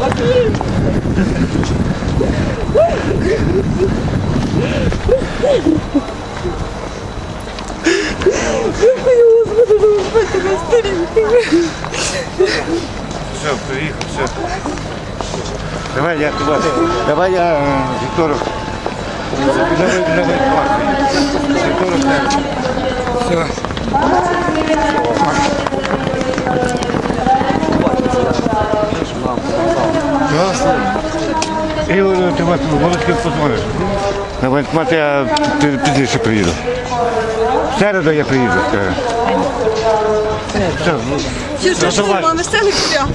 Bakayım. Все, приїхав, все. Давай я туди. Давай я Віктору. Давай, давай, Віктору. Все. Ігор, ти вас Володьки позвониш. На воєнкомат я пі- пізніше приїду середу я приїду. Все, Все, що ж, мами, все не купя.